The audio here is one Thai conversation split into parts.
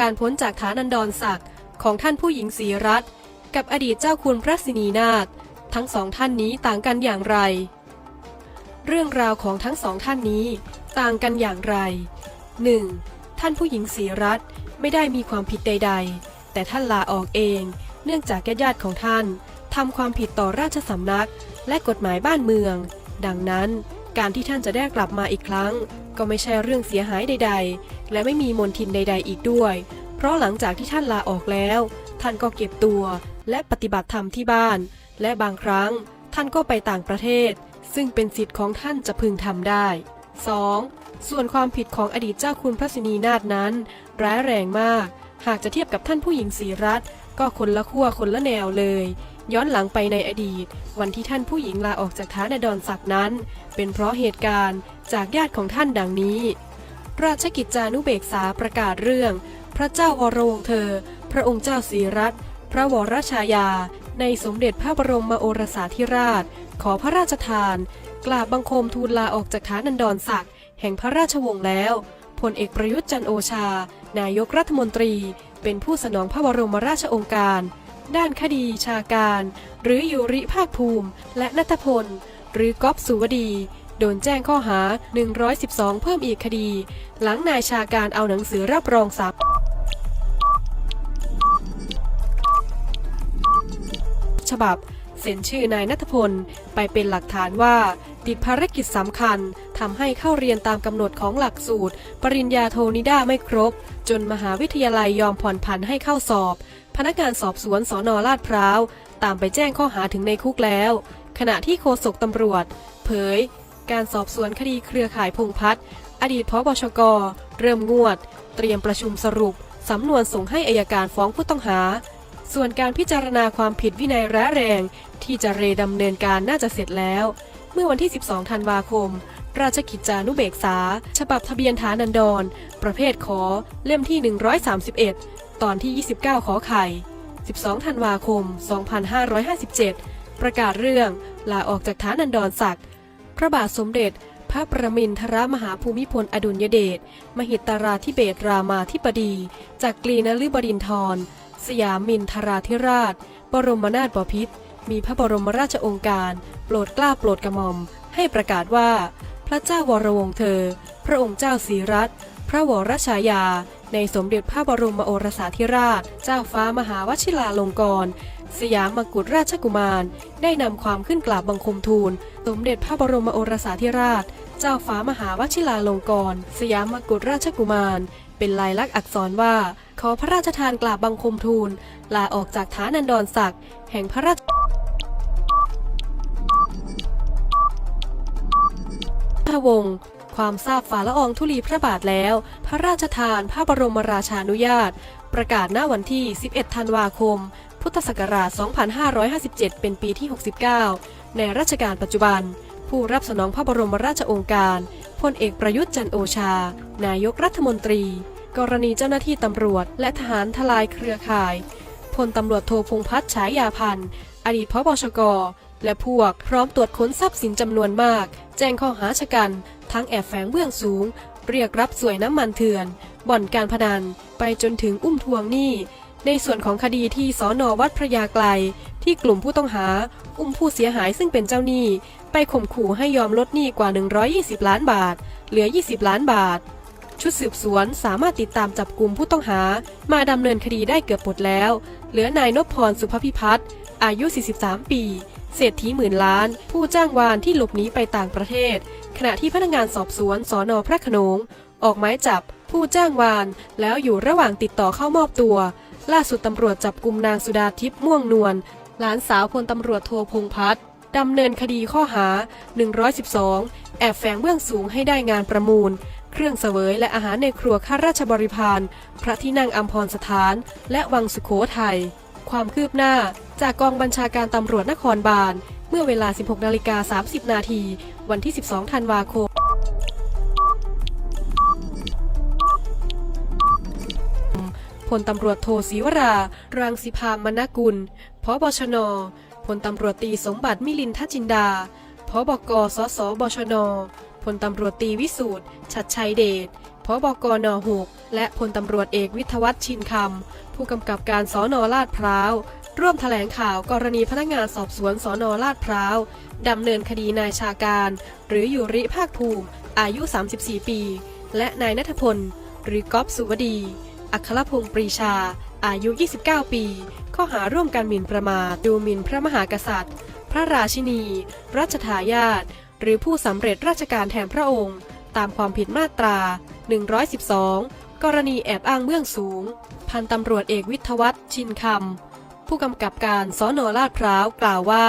การพ้นจากฐานันดรศักดิ์ของท่านผู้หญิงศรีรัตน์กับอดีตเจ้าคุณพระสินีนาถทั้งสองท่านนี้ต่างกันอย่างไร เรื่องราวของทั้งสองท่านนี้ต่างกันอย่างไร 1. ท่านผู้หญิงศรีรัตน์ไม่ได้มีความผิดใด ๆ แต่ท่านลาออกเอง เนื่องจากญาติของท่านทำความผิดต่อราชสำนักและกฎหมายบ้านเมือง ดังนั้นการที่ท่านจะได้กลับมาอีกครั้ง ก็ไม่ใช่เรื่องเสียหายใด ๆ และไม่มีมนทินใด ๆ อีกด้วย เพราะหลังจากที่ท่านลาออกแล้ว ท่านก็เก็บตัว และปฏิบัติธรรมที่บ้าน และบางครั้ง ท่านก็ไปต่างประเทศ ซึ่งเป็นสิทธิ์ของท่านจะพึงทำได้ 2. ส่วนความผิดของอดีตเจ้าคุณพระสินีนาถนั้น ร้ายแรงมาก หากจะเทียบกับท่านผู้หญิงศรีรัตก็คนละขั้วคนละแนวเลย ย้อนหลังไปในอดีต วันที่ท่านผู้หญิงลาออกจากฐานดรศักดิ์นั้น เป็นเพราะเหตุการณ์จากญาติของท่านดังนี้ ราชกิจจานุเบกษาประกาศเรื่อง พระเจ้าวรวงเธอ พระองค์เจ้าศรีรัตน์พระวรชายา ในสมเด็จพระบรมโอรสาธิราช ขอพระราชทาน กราบบังคมทูลลาออกจากฐานันดรศักดิ์แห่งพระราชวงศ์แล้วพลเอกประยุทธ์จันโอชา นายกรัฐมนตรี เป็นผู้สนองพระบรมราชโองการ ด้านคดีชาการ หรือยูริภาคภูมิ และนัทพล หรือก๊อฟสุวดี โดนแจ้งข้อหา 112 เพิ่มอีกคดี หลังนายชาการเอาหนังสือรับรองสาฉบับ เซ็นชื่อนายนัทพล ไปเป็นหลักฐานว่า ติดภารกิจสำคัญทำให้เข้าเรียนตามกำหนดของหลักสูตร ปริญญาโทนิด้าไม่ครบ จนมหาวิทยาลัยยอมผ่อนผันให้เข้าสอบ พนักงานสอบสวนสอนอลาดพร้าว ตามไปแจ้งข้อหาถึงในคุกแล้ว ขณะที่โฆษกตำรวจ เผย การสอบสวนคดีเครือข่ายพงพัฒน์อดีตพบชก เริ่มงวด เตรียมประชุมสรุปสำนวนส่งให้อายการฟ้องผู้ต้องหา ส่วนการพิจารณาความผิดวินัยร้ายแรง ที่จะเรดำเนินการน่าจะเสร็จแล้ว เมื่อวันที่ 12 ธันวาคม ราชกิจจานุเบกษา ฉบับทะเบียนฐานันดร ประเภทขอ เล่มที่ 131 ตอนที่ 29 ขอไข่ 12 ธันวาคม 2557 ประกาศเรื่องลาออกจากฐานันดรศักดิ์ พระบาทสมเด็จ พระประมินทรมหาภูมิพลอดุลยเดช มหิตราธิเบศรามาธิบดี จากกรีนฤบดินทร สยามมินทราธิราช บรมนาถบพิตร มีพระบรมราชองค์การ โปรดกล้าโปรดกระหม่อม ให้ประกาศว่า พระเจ้าวรวงเธอ พระองค์เจ้าศรีรัตน์ พระวรชายา ในสมเด็จพระบรมโอรสาธิราช เจ้าฟ้ามหาวชิราลงกรณ์สยามกุฎราชกุมาร ได้นำความขึ้นกราบบังคมทูล สมเด็จพระบรมโอรสาธิราช เจ้าฟ้ามหาวชิราลงกรณ์สยามกุฎราชกุมาร เป็นลายลักษณ์อักษรว่า ขอพระราชทานกราบบังคมทูล ลาออกจากฐานันดรศักดิ์แห่งพระราชพระวงศ์ ความทราบฝ่าละอองธุลีพระบาทแล้ว พระราชทานพระบรมราชานุญาต ประกาศณวันที่ 11 ธันวาคม พุทธศักราช 2557 เป็นปีที่ 69 ในรัชกาลปัจจุบัน ผู้รับสนองพระบรมราชโองการพลเอกประยุทธ์จันโอชา นายกรัฐมนตรี กรณีเจ้าหน้าที่ตำรวจ และทหารทลายเครือข่ายพลตำรวจโทพงษ์พัฒน์ฉายาพันธ์อดีตพบชกและพวกพร้อมตรวจค้นทรัพย์สินจำนวนมาก แจ้งข้อหาชะกัน ทั้งแอบแฝงเบื้องสูง เรียกรับสวยน้ำมันเถื่อน บ่อนการพนัน ไปจนถึงอุ้มทวงหนี้ ในส่วนของคดีที่สอนอวัดพระยาไกล ที่กลุ่มผู้ต้องหา อุ้มผู้เสียหายซึ่งเป็นเจ้าหนี้ ไปข่มขู่ให้ยอมลดหนี้กว่า 120 ล้านบาท เหลือ 20 ล้านบาท ชุดสืบสวนสามารถติดตามจับกลุ่มผู้ต้องหา มาดำเนินคดีได้เกือบหมดแล้ว เหลือนายนพพรสุภพิพัฒน์อายุ 43 ปี เศรษฐีหมื่นล้าน ผู้จ้างวานที่หลบหนีไปต่างประเทศ ขณะที่พนักงานสอบสวนสอนอพระขนง ออกหมายจับ ผู้จ้างวาน แล้วอยู่ระหว่างติดต่อเข้ามอบตัว ล่าสุดตำรวจจับกลุ่มนางสุดาทิพย์ม่วงนวลหลานสาวพลตำรวจโทพงษ์พัฒน์ดำเนินคดีข้อหา 112 แอบแฝงเบื้องสูงให้ได้งานประมูล เครื่องเสวยและอาหารในครัวข้าราชบริพารพระที่นั่งอัมพรสถาน และวังสุโขทัยความคืบหน้า จากกองบัญชาการตำรวจนครบาล เมื่อเวลา 16นาฬิกา30 นาที วันที่ 12 ธันวาคม พลตำรวจโทศรีวรา รังสิพามนกุลพบชน พลตำรวจตีสมบัติมิลินทจินดาพบกสสบชน พลตำรวจตีวิสูตรชัดชัยเดชพพบกน6และพลตำรวจเอกวิทวัฒน์ชินคำผู้กำกับการสอนอลาดพร้าว ร่วมแถลงข่าวกรณีพนักงานสอบสวนสอนอลาดพร้าว ดำเนินคดีนายชาการ หรืออยู่ริภาคภูมิ อายุ 34 ปี และนายนัทพล หรือก๊อฟสุวดี อัครพงศ์ปรีชา อายุ 29 ปี ข้อหาร่วมกันหมิ่นประมาทดูหมิ่นพระมหากษัตริย์ พระราชินี รัชทายาทหรือผู้สำเร็จราชการแทนพระองค์ ตามความผิดมาตรา 112 กรณีแอบอ้างเบื้องสูง พันตำรวจเอกวิทวัฒน์ชินคำ ผู้กำกับการสอนอลาดพร้าวกล่าวว่า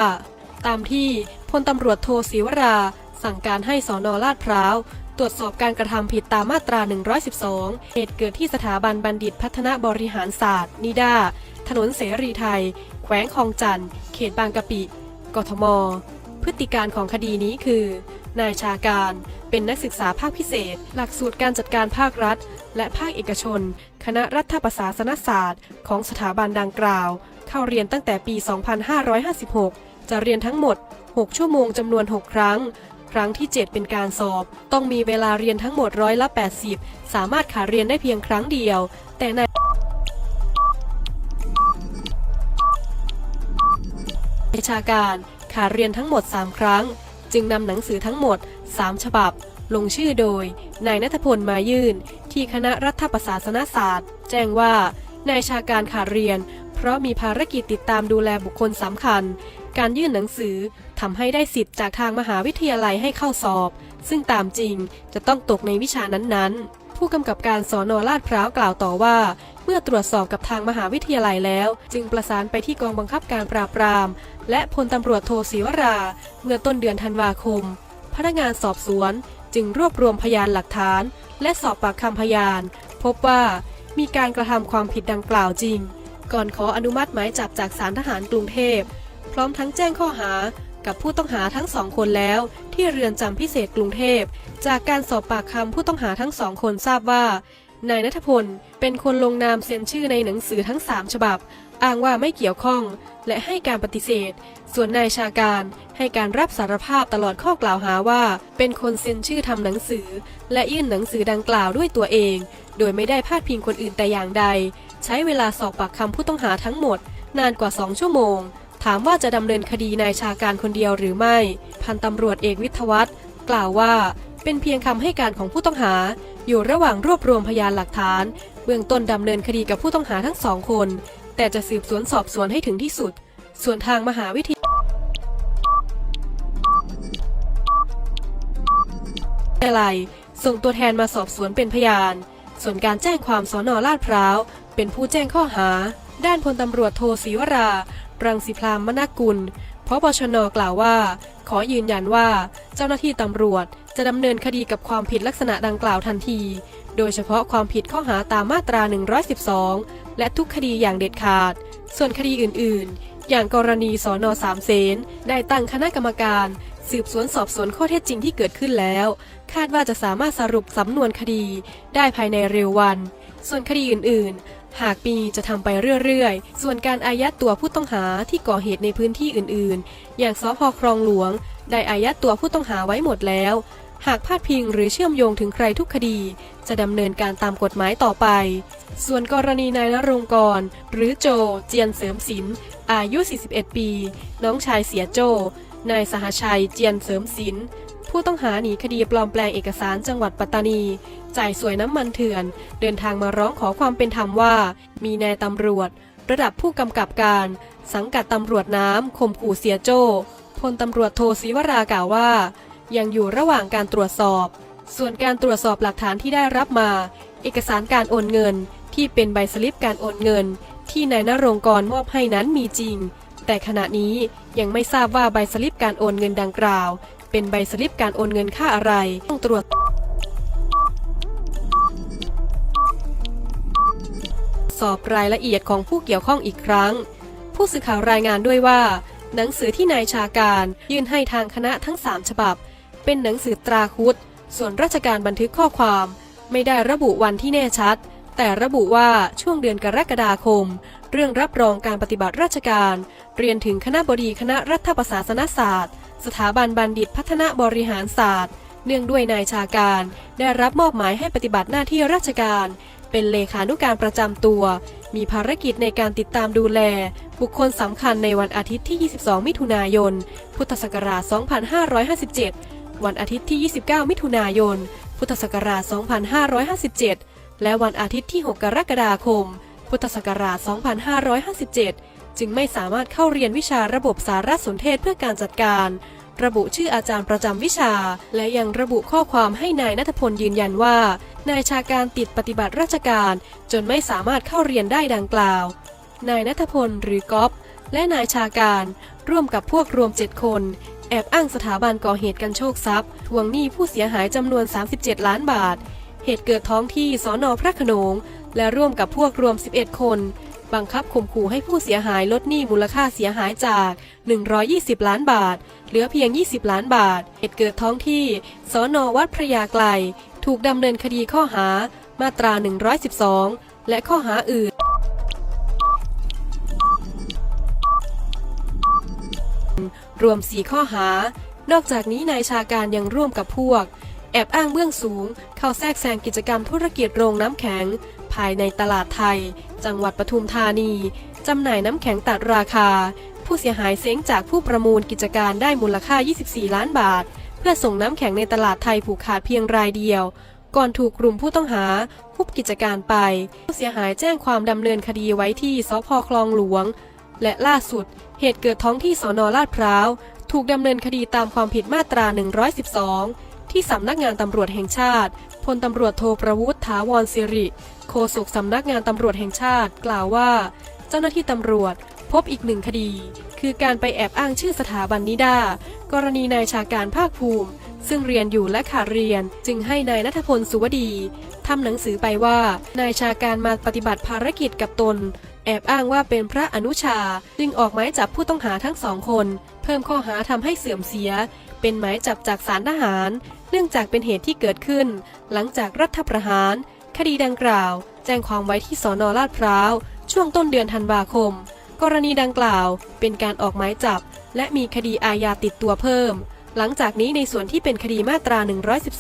ตามที่พลตำรวจโทศรีวรา สั่งการให้สอนอลาดพร้าวตรวจสอบการกระทำผิดตามมาตรา 112 เหตุเกิดที่สถาบันบัณฑิตพัฒนาบริหารศาสตร์ นิดา ถนนเสรีไทย แขวงคลองจันทร์เขตบางกะปิ กทม พฤติการของคดีนี้คือ นายชาการ เป็นนักศึกษาภาคพิเศษ หลักสูตรการจัดการภาครัฐ และภาคเอกชน คณะรัฐประศาสนศาสตร์ ของสถาบันดังกล่าว เข้าเรียนตั้งแต่ปี 2556 จะเรียนทั้งหมด 6 ชั่วโมงจำนวน 6 ครั้ง ครั้งที่ 7 เป็นการสอบ ต้องมีเวลาเรียนทั้งหมดร้อยละ 80 สามารถขาเรียนได้เพียงครั้งเดียว แต่ในวิชาการขาเรียนทั้งหมด 3 ครั้ง จึงนำหนังสือทั้งหมด 3 ฉบับ ลงชื่อโดย นายนัทพลมายื่น ที่คณะรัฐประศาสนศาสตร์ แจ้งว่านายชาการขาดเรียน เพราะมีภารกิจติดตามดูแลบุคคลสำคัญ การยื่นหนังสือทำให้ได้สิทธิ์จากทางมหาวิทยาลัยให้เข้าสอบ ซึ่งตามจริงจะต้องตกในวิชานั้นๆ ผู้กำกับการสอนอลาดพร้าวกล่าวต่อว่า เมื่อตรวจสอบกับทางมหาวิทยาลัยแล้ว จึงประสานไปที่กองบังคับการปราบปราม และพลตำรวจโทศรีวรา เมื่อต้นเดือนธันวาคม พนักงานสอบสวนจึงรวบรวมพยานหลักฐาน และสอบปากคำพยาน พบว่ามีการกระทำความผิดดังกล่าวจริง ก่อนขออนุมัติหมายจับจากศาลทหารกรุงเทพ พร้อมทั้งแจ้งข้อหา กับผู้ต้องหาทั้งสองคนแล้ว ที่เรือนจำพิเศษกรุงเทพ จากการสอบปากคำผู้ต้องหาทั้งสองคนทราบว่านายนัทพลเป็นคนลงนามเซ็นชื่อในหนังสือทั้ง 3 ฉบับ อ้างว่าไม่เกี่ยวข้อง และให้การปฏิเสธ ส่วนนายชาการให้การรับสารภาพตลอดข้อกล่าวหาว่า เป็นคนเซ็นชื่อทำหนังสือ และยื่นหนังสือดังกล่าวด้วยตัวเอง โดยไม่ได้พาดพิงคนอื่นแต่อย่างใด ใช้เวลาสอบปากคำผู้ต้องหาทั้งหมด นานกว่า 2 ชั่วโมง ถามว่าจะดำเนินคดีนายชาการคนเดียวหรือไม่ พันตำรวจเอกวิทยวัฒน์กล่าวว่า เป็นเพียงคำให้การของผู้ต้องหา อยู่ระหว่างรวบรวมพยานหลักฐาน เบื้องต้นดำเนินคดีกับผู้ต้องหาทั้งสองคน แต่จะสืบสวนสอบสวนให้ถึงที่สุด ส่วนทางมหาวิทยาลัยส่งตัวแทนมาสอบสวนเป็นพยาน ส่วนการแจ้งความสอนอลาดพร้าว เป็นผู้แจ้งข้อหา ด้านพลตำรวจโทศรีวรา รังสิพรามมนากุลพบชนกล่าวว่า ขอยืนยันว่าเจ้าหน้าที่ตำรวจจะดำเนินคดีกับความผิดลักษณะดังกล่าวทันที โดยเฉพาะความผิดข้อหาตามมาตรา 112 และทุกคดีอย่างเด็ดขาด ส่วนคดีอื่น ๆ อย่างกรณีสอนอสามเสนได้ตั้งคณะกรรมการ สืบสวนสอบสวนข้อเท็จจริงที่เกิดขึ้นแล้ว คาดว่าจะสามารถสรุปสำนวนคดีได้ภายในเร็ววัน ส่วนคดีอื่น ๆ หากมีจะทำไปเรื่อยๆ ส่วนการอายัดตัวผู้ต้องหาที่ก่อเหตุในพื้นที่อื่นๆ อย่างสพคลองหลวง ได้อายัดตัวผู้ต้องหาไว้หมดแล้ว หากพาดพิงหรือเชื่อมโยงถึงใครทุกคดี จะดำเนินการตามกฎหมายต่อไป ส่วนกรณีนายนรงกร หรือโจ เจียนเสริมศิลป์อายุ 41 ปี น้องชายเสียโจ นายสหชัย เจียนเสริมศิลป์ผู้ต้องหาหนีคดีปลอมแปลงเอกสารจังหวัดปัตตานี จ่ายสวยน้ำมันเถื่อน เดินทางมาร้องขอความเป็นธรรมว่า มีนายตำรวจ ระดับผู้กำกับการ สังกัดตำรวจน้ำข่มขู่เสียโจ้พลตำรวจโทศรีวรากล่าวว่า ยังอยู่ระหว่างการตรวจสอบ ส่วนการตรวจสอบหลักฐานที่ได้รับมา เอกสารการโอนเงิน ที่เป็นใบสลิปการโอนเงิน ที่นายนรงกรมอบให้นั้นมีจริง แต่ขณะนี้ยังไม่ทราบว่าใบสลิปการโอนเงินดังกล่าว เป็นใบสลิปการโอนเงินค่าอะไรต้องตรวจ สอบรายละเอียดของผู้เกี่ยวข้องอีกครั้ง ผู้สื่อข่าวรายงานด้วยว่า หนังสือที่นายชาการยื่นให้ทางคณะทั้ง 3 ฉบับ เป็นหนังสือตราคุดส่วนราชการบันทึกข้อความ ไม่ได้ระบุวันที่แน่ชัด แต่ระบุว่าช่วงเดือนกรกฎาคม เรื่องรับรองการปฏิบัติราชการ เรียนถึงคณะบดีคณะรัฐประศาสนศาสตร์ สถาบันบัณฑิตพัฒนาบริหารศาสตร์ เนื่องด้วยนายชาการ ได้รับมอบหมายให้ปฏิบัติหน้าที่ราชการ เป็นเลขานุการประจำตัว มีภารกิจในการติดตามดูแล บุคคลสำคัญในวันอาทิตย์ที่ 22 มิถุนายน พุทธศักราช 2557 วันอาทิตย์ที่ 29 มิถุนายน พุทธศักราช 2557 และวันอาทิตย์ที่ 6 กรกฎาคม พุทธศักราช 2557 จึงไม่สามารถเข้าเรียนวิชาระบบสารสนเทศเพื่อการจัดการ ระบุชื่ออาจารย์ประจำวิชา และยังระบุข้อความให้นายนัทพลยืนยันว่า นายชาการติดปฏิบัติราชการ จนไม่สามารถเข้าเรียนได้ดังกล่าว นายนัทพลหรือก๊อฟและนายชาการ ร่วมกับพวกรวม 7 คน แอบอ้างสถาบันก่อเหตุกันโชคทรัพย์ทวงหนี้ผู้เสียหายจำนวน 37 ล้านบาท เหตุเกิดท้องที่สอนอพระขนง และร่วมกับพวกรวม 11 คน บังคับข่มขู่ให้ผู้เสียหายลดหนี้มูลค่าเสียหายจาก 120 ล้านบาท เหลือเพียง 20 ล้านบาท เหตุเกิดท้องที่ สอนอวัดพระยาไกล ถูกดำเนินคดีข้อหา มาตรา 112 และข้อหาอื่น รวม 4 ข้อหา นอกจากนี้นายชาการยังร่วมกับพวก แอบอ้างเบื้องสูง เข้าแทรกแซงกิจกรรมธุรกิจโรงน้ำแข็ง ภายในตลาดไทย จังหวัดปทุมธานี จำหน่ายน้ำแข็งตัดราคา ผู้เสียหายเซ้งจากผู้ประมูลกิจการได้มูลค่า 24 ล้านบาท เพื่อส่งน้ำแข็งในตลาดไทยผูกขาดเพียงรายเดียว ก่อนถูกกลุ่มผู้ต้องหาคุบกิจการไป ผู้เสียหายแจ้งความดำเนินคดีไว้ที่สพคลองหลวง และล่าสุด เหตุเกิดท้องที่สอนอลาดพร้าว ถูกดำเนินคดีตามความผิดมาตรา 112ที่สำนักงานตำรวจแห่งชาติ พลตำรวจโทประวุฒิถาวรสิริ โฆษกสำนักงานตำรวจแห่งชาติ กล่าวว่า เจ้าหน้าที่ตำรวจพบอีกหนึ่งคดี คือการไปแอบอ้างชื่อสถาบันนิดากรณีนายชาการภาคภูมิ ซึ่งเรียนอยู่และขาดเรียน จึงให้นายนัทพลสุวดีทำหนังสือไปว่า นายชาการมาปฏิบัติภารกิจกับตน แอบอ้างว่าเป็นพระอนุชา จึงออกหมายจับผู้ต้องหาทั้งสองคน เพิ่มข้อหาทำให้เสื่อมเสีย เป็นหมายจับจากศาลทหาร เนื่องจากเป็นเหตุที่เกิดขึ้น หลังจากรัฐประหาร คดีดังกล่าว แจ้งความไว้ที่สอนอลาดพร้าว ช่วงต้นเดือนธันวาคม กรณีดังกล่าว เป็นการออกหมายจับ และมีคดีอาญาติดตัวเพิ่ม หลังจากนี้ในส่วนที่เป็นคดีมาตรา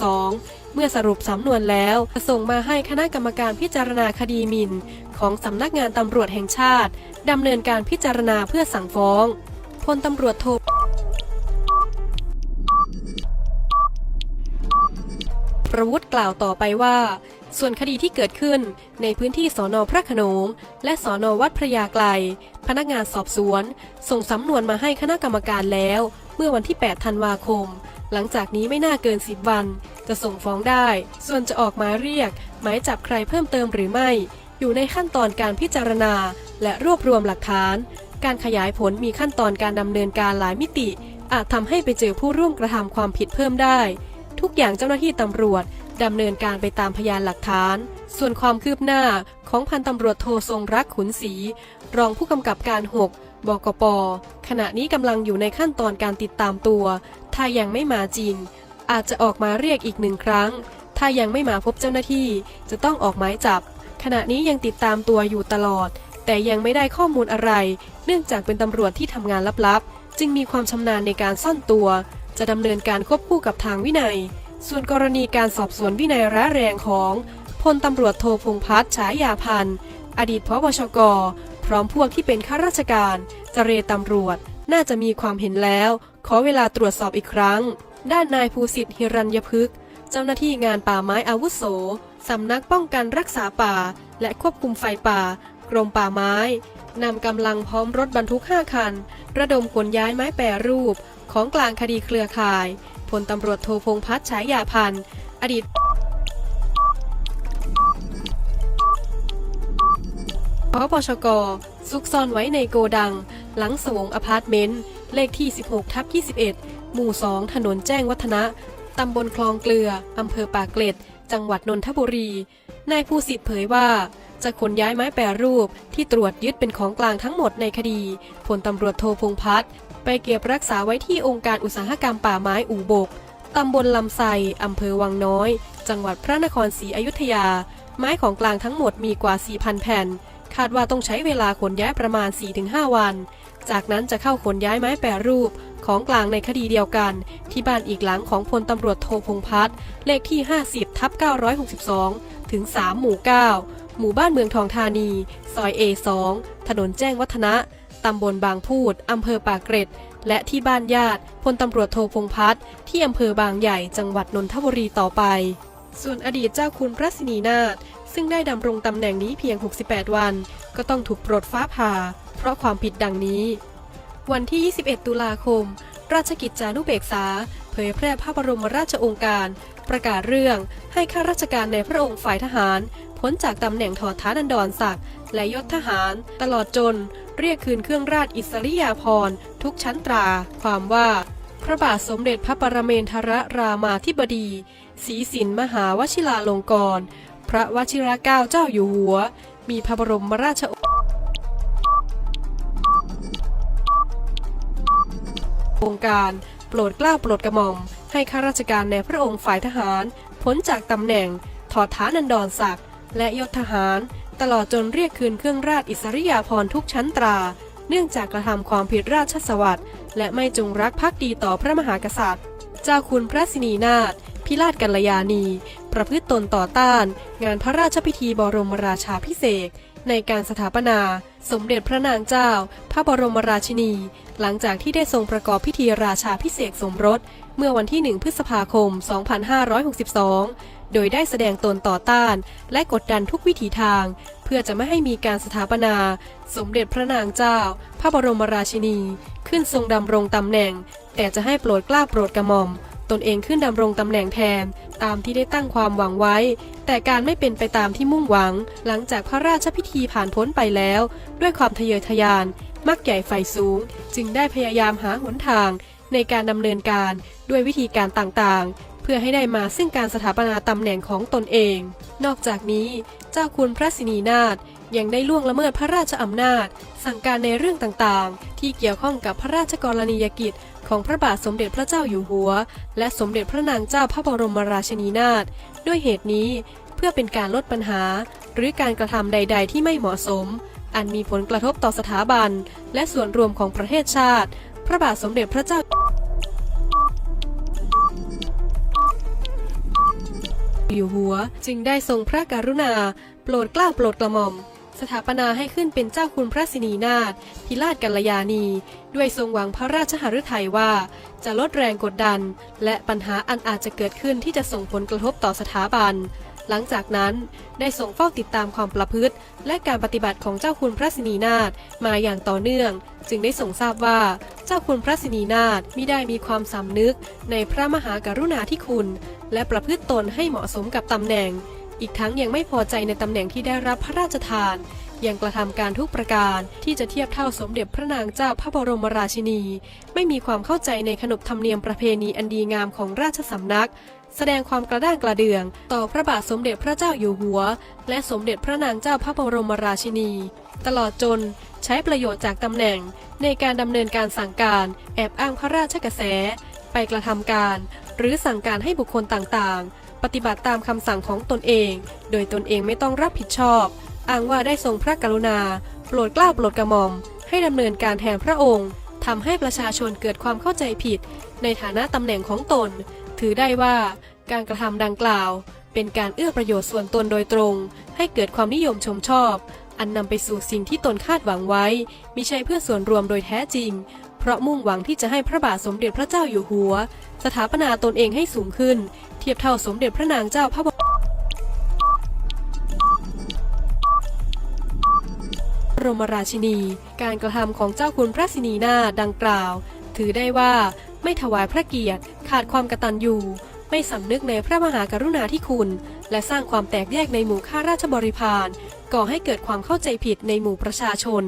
112 เมื่อสรุปสำนวนแล้วส่งมาให้คณะกรรมการพิจารณาคดีหมิ่น ของสำนักงานตำรวจแห่งชาติดำเนินการพิจารณาเพื่อสั่งฟ้องพลตำรวจโทประวุฒิกล่าวต่อไปว่า ส่วนคดีที่เกิดขึ้นในพื้นที่สอนอพระขนงและสอนอวัดพระยาไกล พนักงานสอบสวน ส่งสำนวนมาให้คณะกรรมการแล้ว เมื่อวันที่ 8 ธันวาคม หลังจากนี้ไม่น่าเกิน 10 วัน จะส่งฟ้องได้ ส่วนจะออกหมายเรียก หมายจับใครเพิ่มเติมหรือไม่ อยู่ในขั้นตอนการพิจารณา และรวบรวมหลักฐาน การขยายผลมีขั้นตอนการดำเนินการหลายมิติ อาจทำให้ไปเจอผู้ร่วมกระทำความผิดเพิ่มได้ ทุกอย่างเจ้าหน้าที่ตำรวจ ดำเนินการไปตามพยานหลักฐาน ส่วนความคืบหน้าของพันตำรวจโททรงรักขุนศรีรองผู้กำกับการ 6 บกป ขณะนี้กำลังอยู่ในขั้นตอนการติดตามตัว ถ้ายังไม่มาจริง อาจจะออกมาเรียกอีกหนึ่งครั้ง ถ้ายังไม่มาพบเจ้าหน้าที่ จะต้องออกหมายจับ ขณะนี้ยังติดตามตัวอยู่ตลอด แต่ยังไม่ได้ข้อมูลอะไร เนื่องจากเป็นตำรวจที่ทำงานลับๆ จึงมีความชำนาญในการซ่อนตัว จะดำเนินการควบคู่กับทางวินัย ส่วนกรณีการสอบสวนวินัยร้ายแรงของพลตำรวจโทพงพัฒน์ฉายาพันธ์อดีตพบชก พร้อมพวกที่เป็นข้าราชการเจรตำรวจ น่าจะมีความเห็นแล้ว ขอเวลาตรวจสอบอีกครั้ง ด้านนายภูสิทธิ์ฮิรัญยพฤกษ์เจ้าหน้าที่งานป่าไม้อาวุโสสำนักป้องกันรักษาป่า และควบคุมไฟป่า กรมป่าไม้นำกำลังพร้อมรถบรรทุก 5 คัน ระดมขนย้ายไม้แปรรูป ของกลางคดีเครือข่าย พลตำรวจโทพงพัฒน์ฉายาพันธ์อดีตพปชก ซุกซ่อนไว้ในโกดัง หลังสวงอพาร์ตเมนต์ เลขที่ 16 ทับ 21 หมู่ 2 ถนนแจ้งวัฒนะ ตำบลคลองเกลือ อำเภอปากเกร็ด จังหวัดนนทบุรี นายภูสิทธิ์เผยว่า จะขนย้ายไม้แปรรูปที่ตรวจยึดเป็นของกลางทั้งหมดในคดีพลตำรวจโทพงพัฒน์ ไปเก็บรักษาไว้ที่องค์การอุตสาหกรรมป่าไม้อู่บก ตำบลลำไทรอำเภอวังน้อย จังหวัดพระนครศรีอยุธยา ไม้ของกลางทั้งหมดมีกว่า 4,000 แผ่น คาดว่าต้องใช้เวลาขนย้ายประมาณ 4-5 วัน จากนั้นจะเข้าขนย้ายไม้แปรรูปของกลางในคดีเดียวกัน ที่บ้านอีกหลังของพลตำรวจโทพงพัฒน์เลขที่ 50ทับ962 ถึง 3 หมู่ 9 หมู่บ้านเมืองทองธานี ซอย A2 ถนนแจ้งวัฒนะ ตำบลบางพูด อำเภอปากเกร็ด และที่บ้านญาติพลตำรวจโทพงพัฒน์ที่อำเภอบางใหญ่จังหวัดนนทบุรีต่อไป ส่วนอดีตเจ้าคุณพระสินีนาถซึ่งได้ดำรงตำแหน่งนี้เพียง 68 วัน ก็ต้องถูกปรดฟ้าผ่า เพราะความผิดดังนี้ วันที่ 21 ตุลาคม ราชกิจจานุเบกษา เผยแพร่พระบรมราชโองการ ประกาศเรื่องให้ข้าราชการในพระองค์ฝ่ายทหารพ้นจากตำแหน่งถอดฐานันดรศักดิ์และยศทหาร ตลอดจน เรียกคืนเครื่องราชอิสริยาภรณ์ทุกชั้นตรา ความว่า พระบาทสมเด็จพระปรเมนทรรามาธิบดีศรีสินมหาวชิราลงกรณพระวชิรเกล้าเจ้าอยู่หัว มีพระบรมราชโองการโปรดกล้าโปรดกระหม่อม ให้ข้าราชการในพระองค์ฝ่ายทหาร พ้นจากตำแหน่ง ถอดฐานันดรศักดิ์และยศทหาร ตลอดจนเรียกคืนเครื่องราชอิสริยาภรณ์ทุกชั้นตรา เนื่องจากกระทำความผิดราชสวัสดิ์และไม่จงรักภักดีต่อพระมหากษัตริย์ เจ้าคุณพระสินีนาถพิราชกัลยาณี ประพฤติตนต่อต้าน งานพระราชพิธีบรมราชาพิเศษในการสถาปนา สมเด็จพระนางเจ้า พระบรมราชินี หลังจากที่ได้ทรงประกอบพิธีราชาพิเศษสมรส เมื่อวันที่ 1 พฤษภาคม 2562 โดยได้แสดงตนต่อต้าน และกดดันทุกวิถีทาง เพื่อจะไม่ให้มีการสถาปนา สมเด็จพระนางเจ้า พระบรมราชินี ขึ้นทรงดำรงตำแหน่ง แต่จะให้โปรดกล้าโปรดกระหม่อม ตนเองขึ้นดำรงตำแหน่งแทน ตามที่ได้ตั้งความหวังไว้ แต่การไม่เป็นไปตามที่มุ่งหวัง หลังจากพระราชพิธีผ่านพ้นไปแล้ว ด้วยความทะเยอทะยาน มักใหญ่ไฟสูง จึงได้พยายามหาหนทางในการดำเนินการด้วยวิธีการต่างๆ พื่อให้ได้มาซึ่งการสถาปนาตำแหน่งของตนเอง นอกจากนี้เจ้าคุณพระสินีนาถยังได้ล่วงละเมิดพระราชอำนาจ สั่งการในเรื่องต่างๆ ที่เกี่ยวข้องกับพระราชกรณียกิจ ของพระบาทสมเด็จพระเจ้าอยู่หัว และสมเด็จพระนางเจ้าพระบรมราชินีนาถด้วยเหตุนี้เพื่อเป็นการลดปัญหา หรือการกระทำใด ๆ ที่ไม่เหมาะสม อันมีผลกระทบต่อสถาบัน และส่วนรวมของประเทศชาติ พระบาทสมเด็จพระเจ้า อยู่หัว จึงได้ทรงพระกรุณา โปรดเกล้าโปรดกระหม่อม สถาปนาให้ขึ้นเป็นเจ้าคุณพระสินีนาถพิราชกัลยาณี ด้วยทรงหวังพระราชหฤทัยว่า จะลดแรงกดดัน และปัญหาอันอาจจะเกิดขึ้นที่จะส่งผลกระทบต่อสถาบัน หลังจากนั้นได้ส่งเฝ้าติดตามความประพฤติ และการปฏิบัติของเจ้าคุณพระสินีนาถมาอย่างต่อเนื่อง จึงได้ส่งทราบว่า เจ้าคุณพระสินีนาถมิได้มีความสำนึกในพระมหากรุณาธิคุณ และประพฤติตนให้เหมาะสมกับตำแหน่ง อีกทั้งยังไม่พอใจในตำแหน่งที่ได้รับพระราชทาน ยังกระทำการทุกประการที่จะเทียบเท่าสมเด็จพระนางเจ้าพระบรมราชินี ไม่มีความเข้าใจในขนบธรรมเนียมประเพณีอันดีงามของราชสำนัก แสดงความกระด้างกระเดือง ต่อพระบาทสมเด็จพระเจ้าอยู่หัว และสมเด็จพระนางเจ้าพระบรมราชินี ตลอดจนใช้ประโยชน์จากตำแหน่ง ในการดำเนินการสั่งการแอบอ้างพระราชกระแส ไปกระทำการ หรือสั่งการให้บุคคลต่างๆ ปฏิบัติตามคำสั่งของตนเอง โดยตนเองไม่ต้องรับผิดชอบ อ้างว่าได้ทรงพระกรุณา โปรดเกล้าโปรดกระหม่อม ให้ดำเนินการแทนพระองค์ทำให้ประชาชนเกิดความเข้าใจผิด ในฐานะตำแหน่งของตน ถือได้ว่าการกระทำดังกล่าว เป็นการเอื้อประโยชน์ส่วนตนโดยตรง ให้เกิดความนิยมชมชอบ อันนำไปสู่สิ่งที่ตนคาดหวังไว้มิใช่เพื่อส่วนรวมโดยแท้จริง เพราะมุ่งหวังที่จะให้พระบาทสมเด็จพระเจ้าอยู่หัว สถาปนาตนเองให้สูงขึ้น เทียบเท่าสมเด็จพระนางเจ้าพระบ รมราชินี การกระทำของเจ้าคุณพระสินีนาดังกล่าว ถือได้ว่าไม่ถวายพระเกียรติ ขาดความกตัญญูไม่สำนึกในพระมหากรุณาธิคุณ และสร้างความแตกแยกในหมู่ข้าราชบริพารก่อให้เกิดความเข้าใจผิดในหมู่ประชาชน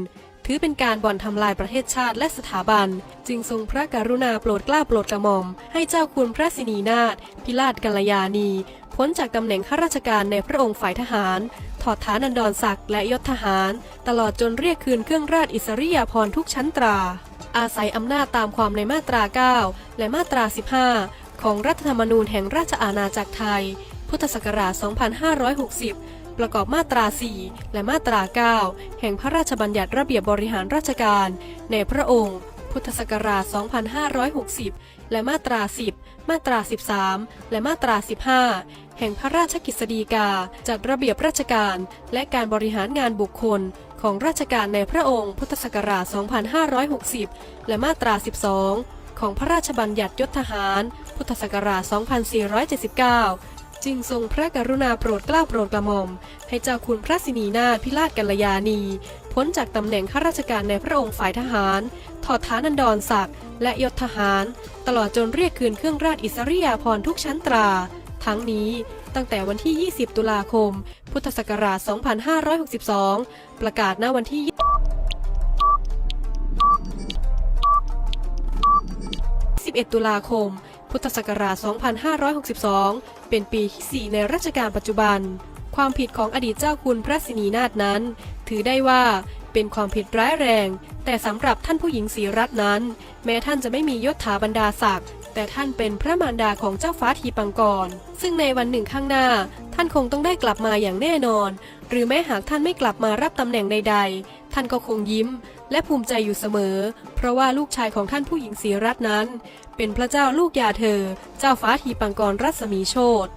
ถือเป็นการบ่อนทำลายประเทศชาติและสถาบัน จึงทรงพระกรุณาโปรดกล้าโปรดกระหม่อม ให้เจ้าคุณพระสินีนาถพิราชกัลยาณีพ้นจากตำแหน่งข้าราชการในพระองค์ฝ่ายทหาร ถอดฐานันดรศักดิ์และยศทหาร ตลอดจนเรียกคืนเครื่องราชอิสริยาภรณ์ทุกชั้นตรา อาศัยอำนาจตามความในมาตรา 9 และมาตรา 15 ของรัฐธรรมนูญแห่งราชอาณาจักรไทย พุทธศักราช 2560 ประกอบมาตรา 4 และมาตรา 9 แห่งพระราชบัญญัติระเบียบบริหารราชการ ในพระองค์ พุทธศักราช 2560 และมาตรา 10 มาตรา 13 และมาตรา 15 แห่งพระราชกฤษฎีกาจัดระเบียบราชการ และการบริหารงานบุคคลของราชการในพระองค์ พุทธศักราช 2560 และมาตรา 12 ของพระราชบัญญัติยศทหาร พุทธศักราช 2479 จึงทรงพระกรุณาโปรดเกล้าโปรดกระหม่อม ให้เจ้าคุณพระสินีนาถพิราชกัลยาณี พ้นจากตำแหน่งข้าราชการในพระองค์ฝ่ายทหาร ถอดฐานันดรศักดิ์และยศทหาร ตลอดจนเรียกคืนเครื่องราชอิสริยาภรณ์ทุกชั้นตรา ทั้งนี้ตั้งแต่วันที่ 20 ตุลาคม พุทธศักราช 2562 ประกาศณวันที่11 ตุลาคม พุทธศักราช 2562 เป็นปีที่ 4 ในรัชกาลปัจจุบัน ความผิดของอดีตเจ้าคุณพระสินีนาถนั้น ถือได้ว่าเป็นความผิดร้ายแรง แต่สำหรับท่านผู้หญิงศรีรัตน์นั้น แม้ท่านจะไม่มียศถาบรรดาศักดิ์แต่ท่านเป็นพระมารดาของเจ้าฟ้าทีปังกร ซึ่งในวันหนึ่งข้างหน้า ท่านคงต้องได้กลับมาอย่างแน่นอน หรือแม้หากท่านไม่กลับมารับตำแหน่งใดๆ ท่านก็คงยิ้ม และภูมิใจอยู่เสมอ เพราะว่าลูกชายของท่านผู้หญิงศรีรัตน์นั้น เป็นพระเจ้าลูกยาเธอ เจ้าฟ้าทีปังกรรัศมีโชต